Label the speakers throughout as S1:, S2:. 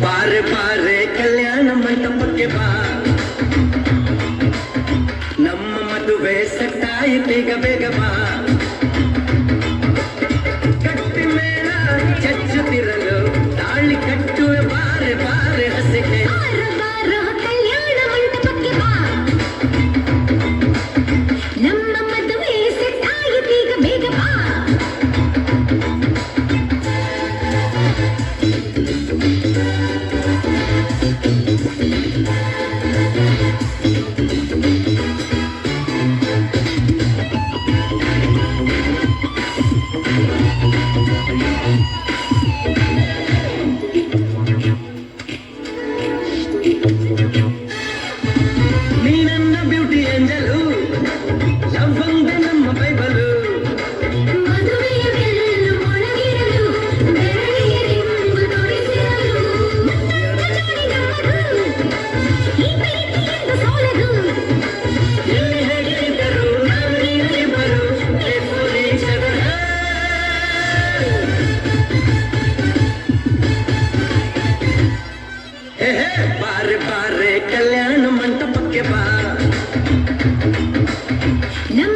S1: ಬಾರೆ ಬಾರೆ
S2: ಕಲ್ಯಾಣ ಮಂಟಪಕ್ಕೆ ಬಾ. ನಮ್ಮ ಮದುವೆ ಸಟ್ಟಾಯಿ ಬೇಗ ಬೇಗ ಬಾ. நீ நன்ன பியூட்டி
S1: ஏஞ்சல் சம்பந்த நம்ம பைபல் Hey, hey,
S2: barre. Number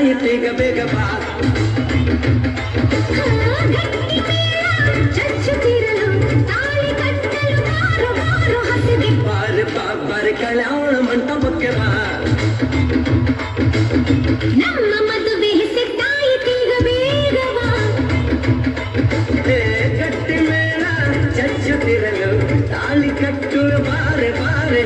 S1: I take a bigger ಬಾರ್ ಬಾರ್
S2: ಬಾರ್
S1: ಕಲ್ಯಾಣ ಮಂಟಪಕ್ಕೆ ಬಾ
S2: ನಮ್ಮ ಮದುವೆ ಸಿದ್ದಾಯಿ ತೀಗ
S1: ಬೇಗವಾ ಗಟ್ಟಿ ಮೇಳ ಚಚ್ಚುತ್ತಿರಲು ತಾಳಿ ಕಟ್ಟಲು ಬಾರೆ ಬಾರೆ